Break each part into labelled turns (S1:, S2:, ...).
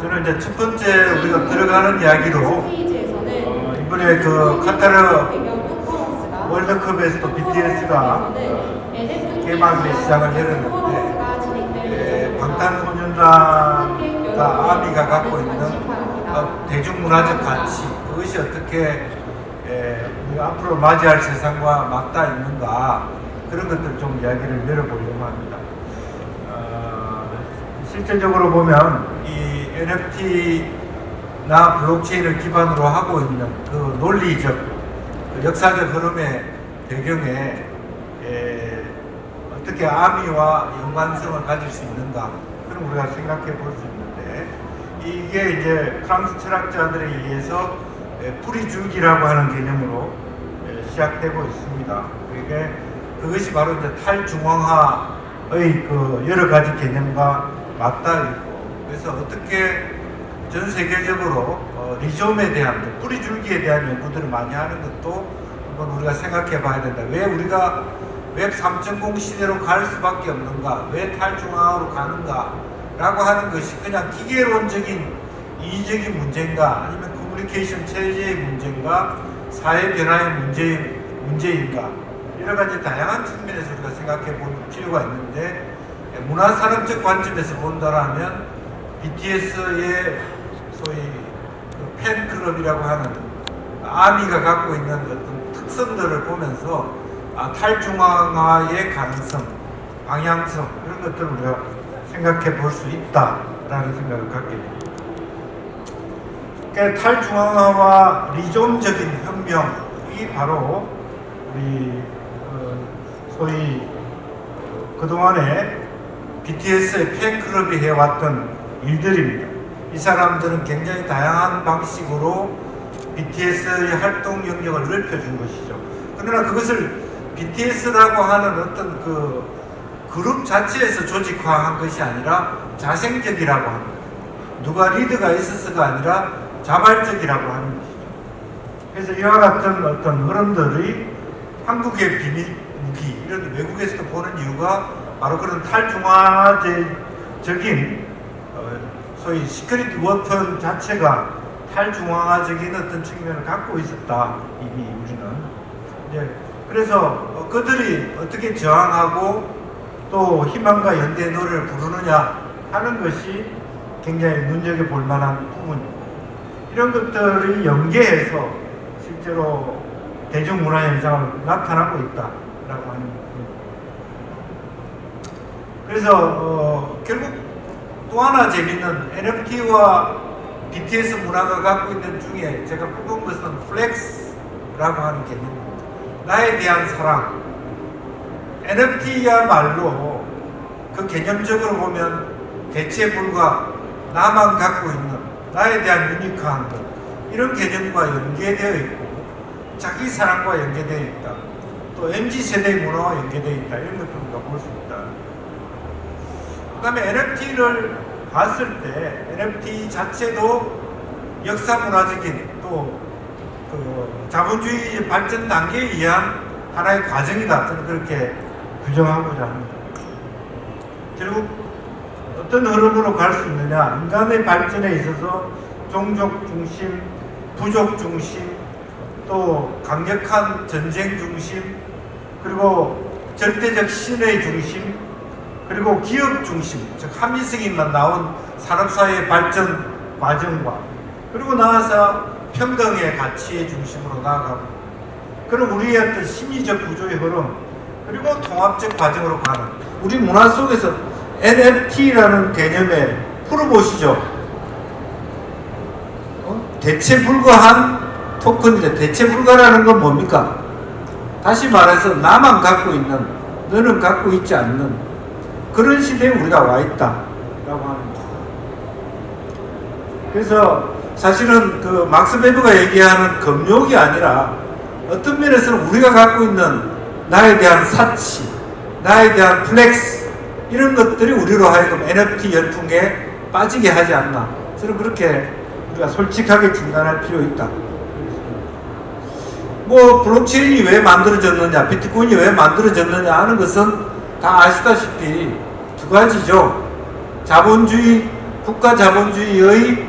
S1: 저는 이제 첫 번째 우리가 들어가는 이야기로 이번에 그 카타르 월드컵에서도 BTS가 개막의 시작을 열었는데 예, 방탄소년단과 아미가 갖고 있는 어, 대중문화적 가치 그것이 어떻게 예, 우리가 앞으로 맞이할 세상과 맞닿아 있는가 그런 것들 좀 이야기를 열어보려고 합니다. 어, 실질적으로 보면 이 NFT나 블록체인을 기반으로 하고 있는 그 논리적 그 역사적 흐름의 배경에 에, 어떻게 아미와 연관성을 가질 수 있는가 그런 우리가 생각해 볼 수 있는데 이게 이제 프랑스 철학자들에 의해서 에, 뿌리줄기라고 하는 개념으로 에, 시작되고 있습니다. 그게 그것이 바로 이제 탈중앙화의 그 여러 가지 개념과 맞닿아 있고 그래서 어떻게 전 세계적으로 어, 리좀에 대한 그 뿌리줄기에 대한 연구들을 많이 하는 것도 한번 우리가 생각해 봐야 된다. 왜 우리가 웹 3.0 시대로 갈 수밖에 없는가? 왜 탈중앙화로 가는가? 라고 하는 것이 그냥 기계론적인 이의적인 문제인가? 아니면 커뮤니케이션 체제의 문제인가? 사회 변화의 문제, 문제인가? 여러 가지 다양한 측면에서 우리가 생각해 볼 필요가 있는데 문화산업적 관점에서 본다라면 BTS의 소위 그 팬클럽이라고 하는 아미가 갖고 있는 어떤 특성들을 보면서 아, 탈중앙화의 가능성, 방향성 이런 것들을 우리가 생각해 볼 수 있다라는 생각을 갖게 됩니다. 그러니까 탈중앙화와 리좀적인 혁명이 바로 우리 어, 소위 그동안에 BTS의 팬클럽이 해왔던 일들입니다. 이 사람들은 굉장히 다양한 방식으로 BTS의 활동 영역을 넓혀준 것이죠. 그러나 그것을 BTS라고 하는 어떤 그 그룹 자체에서 조직화한 것이 아니라 자생적이라고 합니다. 누가 리드가 있어서가 아니라 자발적이라고 하는 것이죠. 그래서 이와 같은 어떤 흐름들이 한국의 비밀 무기 이런 외국에서도 보는 이유가 바로 그런 탈중화적인 어, 소위 시크릿 워펀 자체가 탈중앙화적인 어떤 측면을 갖고 있었다 이미 우리는 이제 그래서 어, 그들이 어떻게 저항하고 또 희망과 연대 노래를 부르느냐 하는 것이 굉장히 눈여겨 볼 만한 부분입니다. 이런 것들이 연계해서 실제로 대중문화 현상을 나타나고 있다라고 하는 부분. 그래서 어, 결국 또 하나 재밌는 NFT와 BTS 문화가 갖고 있는 중에 제가 뽑은 것은 플렉스라고 하는 개념입니다. 나에 대한 사랑. NFT야말로 그 개념적으로 보면 대체 불가 나만 갖고 있는 나에 대한 유니크한 것 이런 개념과 연계되어 있고 자기 사랑과 연계되어 있다. 또 MZ 세대의 문화와 연계되어 있다. 이런 것도 우리가 볼수 있다. 그 다음에 NFT를 봤을 때 NFT 자체도 역사 문화적인 또 그 자본주의 발전 단계에 의한 하나의 과정이다. 저는 그렇게 규정하고자 합니다. 결국 어떤 흐름으로 갈 수 있느냐? 인간의 발전에 있어서 종족 중심, 부족 중심, 또 강력한 전쟁 중심, 그리고 절대적 신의 중심, 그리고 기업 중심, 즉 합리성인만 나온 산업사회의 발전 과정과 그리고 나와서 평등의 가치의 중심으로 나아가고 그럼 우리의 어떤 심리적 구조의 흐름 그리고 통합적 과정으로 가는 우리 문화 속에서 NFT라는 개념에 풀어보시죠. 어? 대체 불가한 토큰인데 대체 불가라는 건 뭡니까? 다시 말해서 나만 갖고 있는 너는 갖고 있지 않는 그런 시대에 우리가 와 있다라고 거죠. 그래서 사실은 그 막스 베버가 얘기하는 금욕이 아니라 어떤 면에서는 우리가 갖고 있는 나에 대한 사치, 나에 대한 플렉스 이런 것들이 우리로 하여금 NFT 열풍에 빠지게 하지 않나. 저는 그렇게 우리가 솔직하게 진단할 필요 있다. 뭐 블록체인이 왜 만들어졌느냐, 비트코인이 왜 만들어졌느냐 하는 것은 다 아시다시피 두 가지죠. 자본주의 국가 자본주의의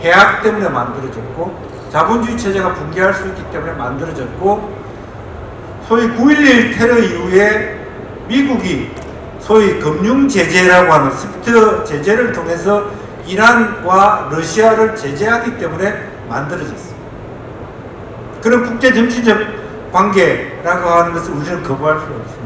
S1: 해악 때문에 만들어졌고 자본주의 체제가 붕괴할 수 있기 때문에 만들어졌고 소위 9.11 테러 이후에 미국이 소위 금융 제재라고 하는 스피트 제재를 통해서 이란과 러시아를 제재하기 때문에 만들어졌습니다. 그런 국제 정치적 관계라고 하는 것을 우리는 거부할 수 없습니다.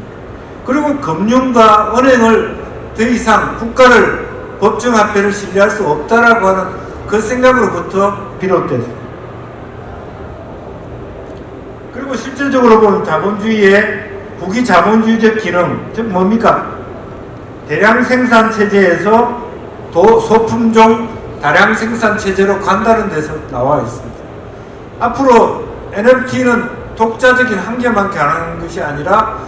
S1: 그리고 금융과 은행을 더 이상 국가를 법정 화폐를 신뢰할 수 없다라고 하는 그 생각으로부터 비롯됐습니다. 그리고 실질적으로 보면 자본주의의 국위 자본주의적 기능, 즉 뭡니까? 대량 생산 체제에서 도 소품종 다량 생산 체제로 간다는 데서 나와 있습니다. 앞으로 NFT는 독자적인 한 개만 가는 것이 아니라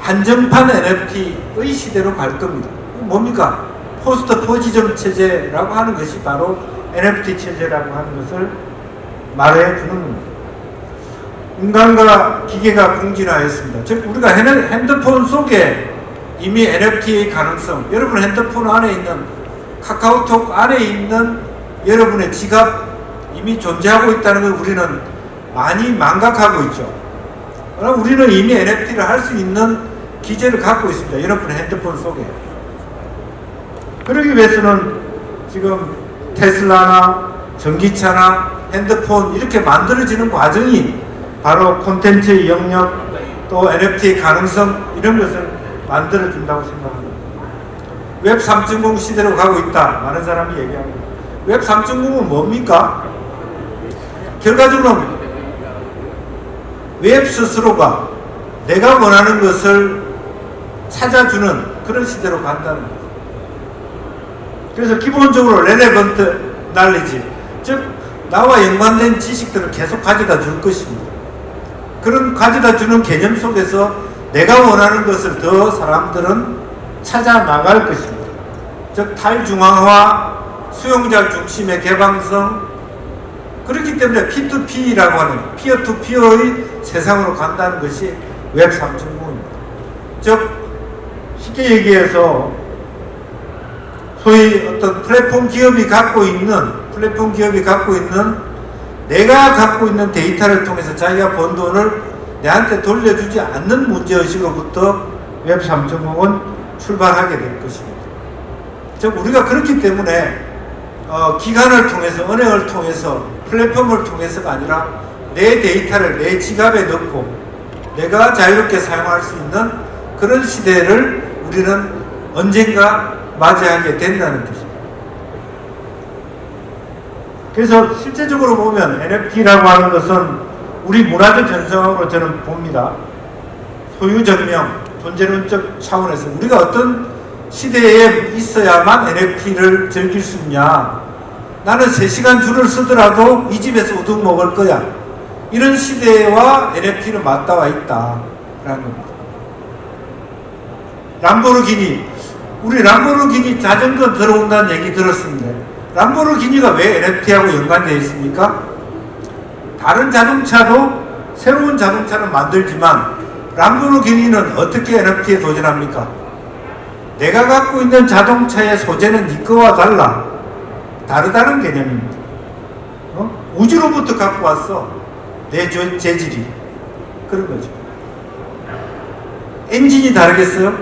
S1: 한정판 NFT의 시대로 갈 겁니다. 뭡니까? 포스트 포지점 체제라고 하는 것이 바로 NFT 체제라고 하는 것을 말해 주는 겁니다. 인간과 기계가 공진하였습니다. 즉 우리가 핸- 핸드폰 속에 이미 NFT의 가능성, 여러분 핸드폰 안에 있는 카카오톡 안에 있는 여러분의 지갑 이미 존재하고 있다는 걸 우리는 많이 망각하고 있죠. 그러나 우리는 이미 NFT를 할 수 있는 기제를 갖고 있습니다. 여러분의 핸드폰 속에. 그러기 위해서는 지금 테슬라나 전기차나 핸드폰 이렇게 만들어지는 과정이 바로 콘텐츠의 영역 또 NFT의 가능성 이런 것을 만들어준다고 생각합니다. 웹 3.0 시대로 가고 있다. 많은 사람이 얘기합니다. 웹 3.0은 뭡니까? 결과적으로는 웹 스스로가 내가 원하는 것을 찾아주는 그런 시대로 간다는 거죠. 그래서 기본적으로 레레번트 날리지, 즉 나와 연관된 지식들을 계속 가져다 줄 것입니다. 그런 가져다 주는 개념 속에서 내가 원하는 것을 더 사람들은 찾아 나갈 것입니다. 즉 탈중앙화, 수용자 중심의 개방성, 그렇기 때문에 P2P라고 하는 피어 투 피어의 세상으로 간다는 것이 웹 3.0입니다. 즉 쉽게 얘기해서 소위 어떤 플랫폼 기업이 갖고 있는 플랫폼 기업이 갖고 있는 내가 갖고 있는 데이터를 통해서 자기가 번 돈을 내한테 돌려주지 않는 문제의식으로부터 웹 3.0은 출발하게 될 것입니다. 즉 우리가 그렇기 때문에 어, 기관을 통해서 은행을 통해서 플랫폼을 통해서가 아니라 내 데이터를 내 지갑에 넣고 내가 자유롭게 사용할 수 있는 그런 시대를 우리는 언젠가 맞이하게 된다는 뜻입니다. 그래서 실제적으로 보면 NFT라고 하는 것은 우리 문화적 현상으로 저는 봅니다. 소유증명, 존재론적 차원에서 우리가 어떤 시대에 있어야만 NFT를 즐길 수 있냐. 나는 3시간 줄을 쓰더라도 이 집에서 우동 먹을 거야. 이런 시대와 NFT는 맞닿아 있다. 라는 겁니다. 람보르기니. 우리 람보르기니 자전거 들어온다는 얘기 들었습니다. 람보르기니가 왜 NFT하고 연관되어 있습니까? 다른 자동차도 새로운 자동차를 만들지만 람보르기니는 어떻게 NFT에 도전합니까? 내가 갖고 있는 자동차의 소재는 네 거와 달라. 다르다는 개념입니다. 어? 우주로부터 갖고 왔어. 내 조- 재질이. 그런 거죠. 엔진이 다르겠어요?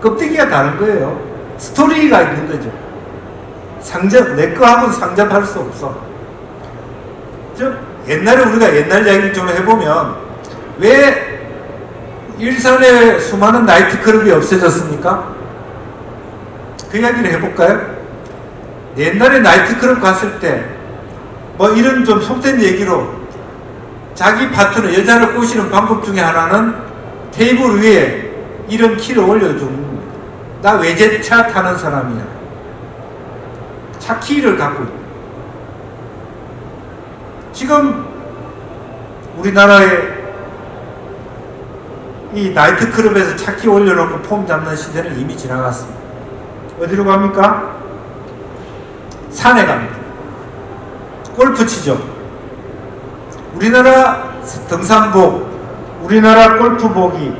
S1: 껍데기가 다른 거예요. 스토리가 있는 거죠. 상접, 내 거하고는 상접할 수 없어. 즉, 옛날에 우리가 옛날 이야기를 좀 해보면, 왜 일산에 수많은 나이트클럽이 없어졌습니까? 그 이야기를 해볼까요? 옛날에 나이트클럽 갔을 때, 뭐 이런 좀 속된 얘기로, 자기 파트너, 여자를 꼬시는 방법 중에 하나는 테이블 위에 이런 키를 올려주는. 나 외제차 타는 사람이야. 차 키를 갖고. 지금 우리나라에 이 나이트클럽에서 차키 올려놓고 폼 잡는 시대는 이미 지나갔습니다. 어디로 갑니까? 산에 갑니다. 골프 치죠. 우리나라 등산복, 우리나라 골프복이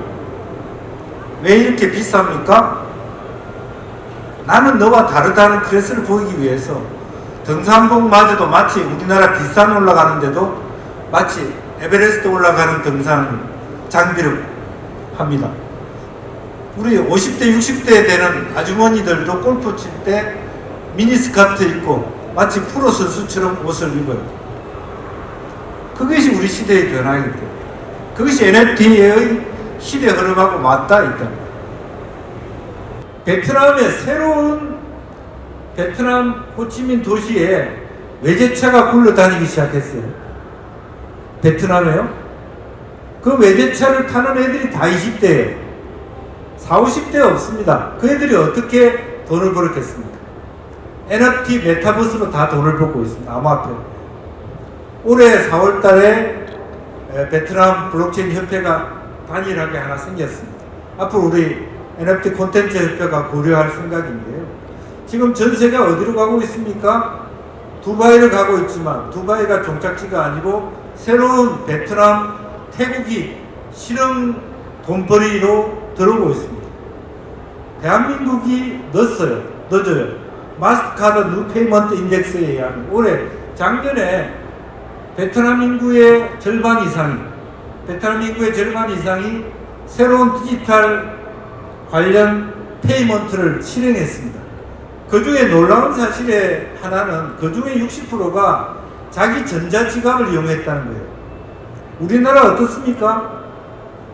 S1: 왜 이렇게 비쌉니까? 나는 너와 다르다는 크레스를 보이기 위해서 등산복마저도 마치 우리나라 뒷산 올라가는데도 마치 에베레스트 올라가는 등산 장비를 합니다. 우리 50대, 60대 되는 아주머니들도 골프 칠 때 미니스커트 입고 마치 프로 선수처럼 옷을 입어요. 그것이 우리 시대의 변화이기 때문에 그것이 NFT의 시대 흐름하고 맞닿아 있다. 베트남의 새로운 베트남 호치민 도시에 외제차가 굴러다니기 시작했어요. 베트남에요. 그 외제차를 타는 애들이 다 20대예요. 4, 50대 없습니다. 그 애들이 어떻게 돈을 벌었겠습니까? NFT 메타버스로 다 돈을 벌고 있습니다. 암호화폐. 올해 4월 달에 에, 베트남 블록체인 협회가 단일하게 하나 생겼습니다. 앞으로 우리 NFT 콘텐츠 협회가 고려할 생각인데요. 지금 전세가 어디로 가고 있습니까? 두바이를 가고 있지만 두바이가 종착지가 아니고 새로운 베트남, 태국이 실험 돈벌이로 들어오고 있습니다. 대한민국이 늦어요. 늦어요. 마스터카드 뉴페이먼트 인덱스에 의하면 올해 작년에 베트남 인구의 절반 이상이 베트남 인구의 절반 이상이 새로운 디지털 관련 페이먼트를 실행했습니다. 그 중에 놀라운 사실의 하나는 그 중에 60%가 자기 전자지갑을 이용했다는 거예요. 우리나라 어떻습니까?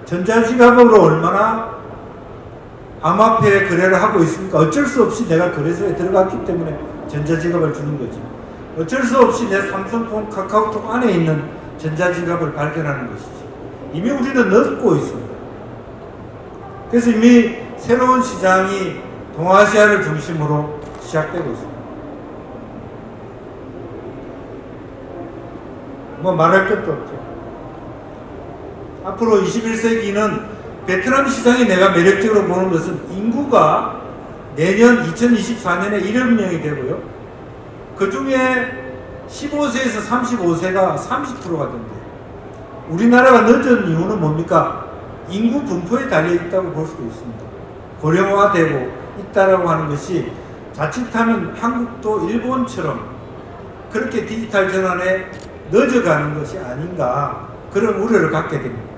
S1: 전자지갑으로 얼마나 암호화폐 거래를 하고 있습니까? 어쩔 수 없이 내가 거래소에 들어갔기 때문에 전자지갑을 주는 거지. 어쩔 수 없이 내 삼성폰 카카오톡 안에 있는 전자지갑을 발견하는 것이지. 이미 우리는 늦고 있습니다. 그래서 이미 새로운 시장이 동아시아를 중심으로 시작되고 있습니다. 뭐 말할 것도 없죠. 앞으로 21세기는 베트남 시장이 내가 매력적으로 보는 것은 인구가 내년 2024년에 1억 명이 되고요. 그 중에 15세에서 35세가 30%가 된대요. 우리나라가 늦은 이유는 뭡니까? 인구 분포에 달려 있다고 볼 수도 있습니다. 고령화되고 있다라고 하는 것이 자칫하면 한국도 일본처럼 그렇게 디지털 전환에 늦어가는 것이 아닌가 그런 우려를 갖게 됩니다.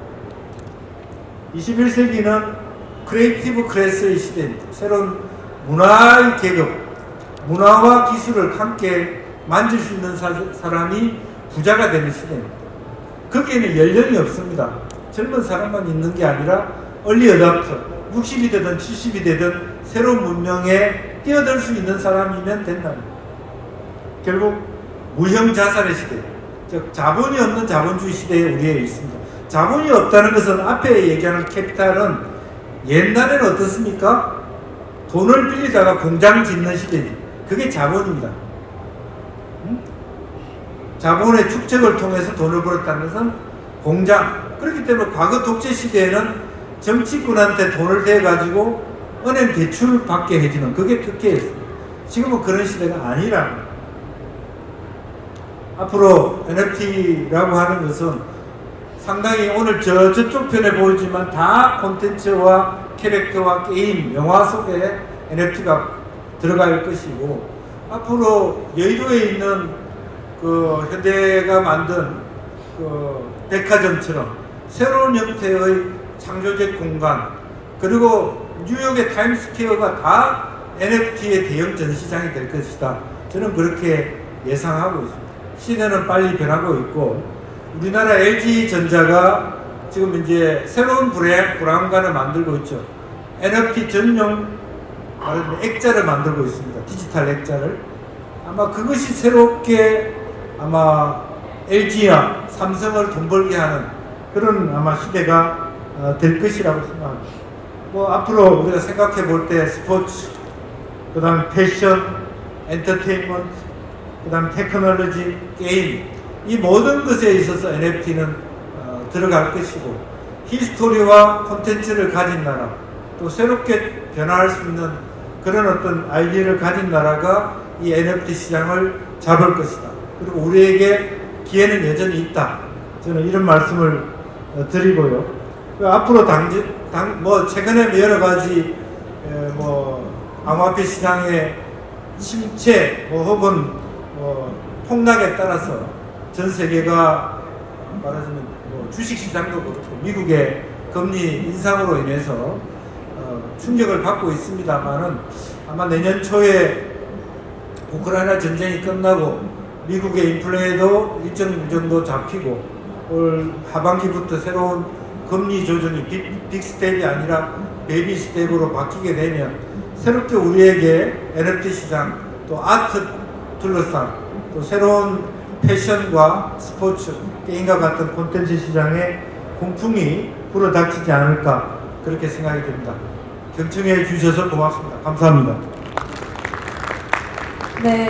S1: 21세기는 크리에이티브 클래스의 시대입니다. 새로운 문화의 계급, 문화와 기술을 함께 만질 수 있는 사, 사람이 부자가 되는 시대입니다. 거기에는 연령이 없습니다. 젊은 사람만 있는 게 아니라 얼리 어답터, 60이 되든 70이 되든 새로운 문명에 뛰어들 수 있는 사람이면 된답니다. 결국 무형 자산의 시대, 즉 자본이 없는 자본주의 시대에 우리에 있습니다. 자본이 없다는 것은 앞에 얘기하는 캐피탈은 옛날에는 어떻습니까? 돈을 빌리다가 공장 짓는 시대지. 그게 자본입니다. 응? 자본의 축적을 통해서 돈을 벌었다는 것은 공장. 그렇기 때문에 과거 독재 시대에는 정치꾼한테 돈을 대가지고 은행 대출 받게 해주는 그게 특혜였습니다. 지금은 그런 시대가 아니라 앞으로 NFT라고 하는 것은 상당히 오늘 저, 저쪽 편에 보이지만 다 콘텐츠와 캐릭터와 게임, 영화 속에 NFT가 들어갈 것이고 앞으로 여의도에 있는 그 현대가 만든 그 백화점처럼 새로운 형태의 창조적 공간 그리고 뉴욕의 타임스퀘어가 다 NFT의 대형 전시장이 될 것이다. 저는 그렇게 예상하고 있습니다. 시대는 빨리 변하고 있고 우리나라 LG전자가 지금 이제 새로운 브랜, 브라운관을 만들고 있죠. NFT 전용 액자를 만들고 있습니다. 디지털 액자를. 아마 그것이 새롭게 아마 LG와 삼성을 돈 벌게 하는 그런 아마 시대가 어, 될 것이라고 생각합니다. 뭐 앞으로 우리가 생각해 볼 때 스포츠, 그 다음 패션, 엔터테인먼트, 그 다음 테크놀로지, 게임 이 모든 것에 있어서 NFT는 어, 들어갈 것이고 히스토리와 콘텐츠를 가진 나라 또 새롭게 변화할 수 있는 그런 어떤 아이디어를 가진 나라가 이 NFT 시장을 잡을 것이다. 그리고 우리에게 기회는 여전히 있다. 저는 이런 말씀을 어, 드리고요. 그 앞으로 당지, 당, 뭐 최근에 여러 가지 에, 뭐 암호화폐 시장의 침체 뭐 혹은 어, 폭락에 따라서 전 세계가 말하자면 뭐 주식 시장도 그렇고 미국의 금리 인상으로 인해서 어, 충격을 받고 있습니다만은 아마 내년 초에 우크라이나 전쟁이 끝나고 미국의 인플레도 일정 정도 잡히고 올 하반기부터 새로운 금리 조정이 빅, 빅 스텝이 아니라 베이비 스텝으로 바뀌게 되면 새롭게 우리에게 NFT 시장 또 아트 둘러싼 또 새로운 패션과 스포츠 게임과 같은 콘텐츠 시장에 공풍이 불어닥치지 않을까 그렇게 생각이 됩니다. 경청해 주셔서 고맙습니다. 감사합니다.
S2: 네.